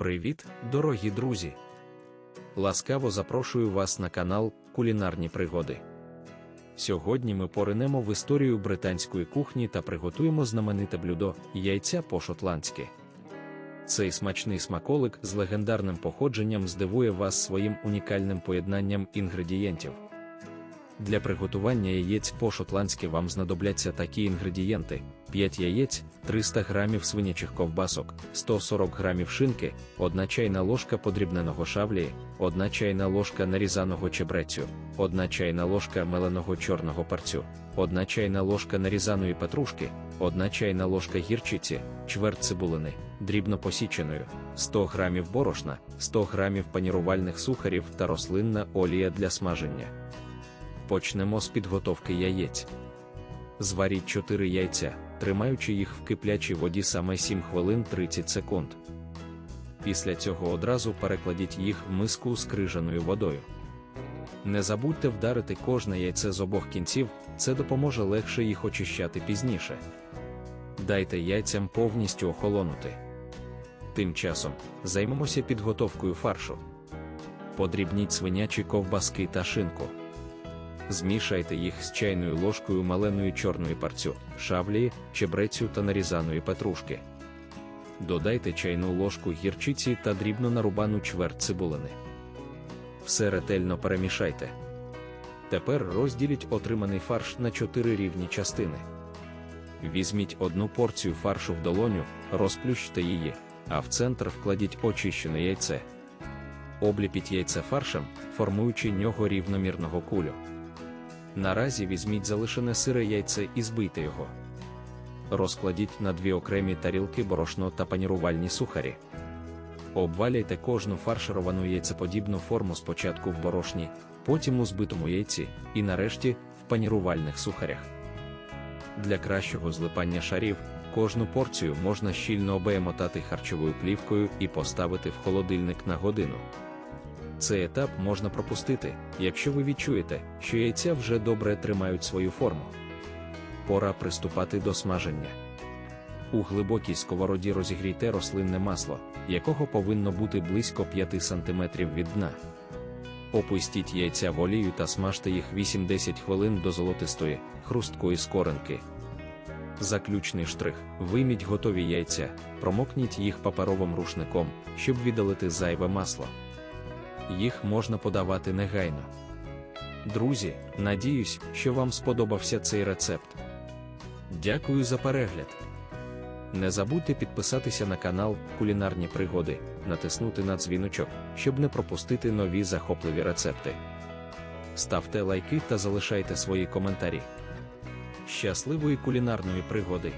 Привіт, дорогі друзі! Ласкаво запрошую вас на канал Кулінарні пригоди. Сьогодні ми поринемо в історію британської кухні та приготуємо знамените блюдо яйця по-шотландськи. Цей смачний смаколик з легендарним походженням здивує вас своїм унікальним поєднанням інгредієнтів. Для приготування яєць по-шотландськи вам знадобляться такі інгредієнти: 5 яєць, 300 г свинячих ковбасок, 140 г шинки, 1 чайна ложка подрібненого шавлії, 1 чайна ложка нарізаного чебрецю, 1 чайна ложка меленого чорного парцю, 1 чайна ложка нарізаної петрушки, 1 чайна ложка гірчиці, чверть цибулини, дрібно посіченою, 100 г борошна, 100 г панірувальних сухарів та рослинна олія для смаження. Почнемо з підготовки яєць. Зваріть 4 яйця, тримаючи їх в киплячій воді саме 7 хвилин 30 секунд. Після цього одразу перекладіть їх в миску з крижаною водою. Не забудьте вдарити кожне яйце з обох кінців, це допоможе легше їх очищати пізніше. Дайте яйцям повністю охолонути. Тим часом займемося підготовкою фаршу. Подрібніть свинячі ковбаски та шинку змішайте їх з чайною ложкою маленої чорної парцю, шавлії, чебрецю та нарізаної петрушки. Додайте чайну ложку гірчиці та дрібно нарубану чверть цибулини. Все ретельно перемішайте. Тепер розділіть отриманий фарш на 4 рівні частини. Візьміть одну порцію фаршу в долоню, розплющте її, а в центр вкладіть очищене яйце. Обліпіть яйце фаршем, формуючи нього рівномірного кулю. Наразі візьміть залишене сире яйце і збийте його. Розкладіть на дві окремі тарілки борошно та панірувальні сухарі. Обваляйте кожну фаршировану яйцеподібну форму спочатку в борошні, потім у збитому яйці і нарешті в панірувальних сухарях. Для кращого злипання шарів кожну порцію можна щільно обемотати харчовою плівкою і поставити в холодильник на годину. Цей етап можна пропустити, якщо ви відчуєте, що яйця вже добре тримають свою форму. Пора приступати до смаження. У глибокій сковороді розігрійте рослинне масло, якого повинно бути близько 5 см від дна. Опустіть яйця в олію та смажте їх 8-10 хвилин до золотистої, хрусткої скоринки. Заключний штрих: вийміть готові яйця, промокніть їх паперовим рушником, щоб віддалити зайве масло їх можна подавати негайно. Друзі, надіюсь, що вам сподобався цей рецепт. Дякую за перегляд. Не забудьте підписатися на канал Кулінарні пригоди, натиснути на дзвіночок, щоб не пропустити нові захопливі рецепти. Ставте лайки та залишайте свої коментарі. Щасливої кулінарної пригоди!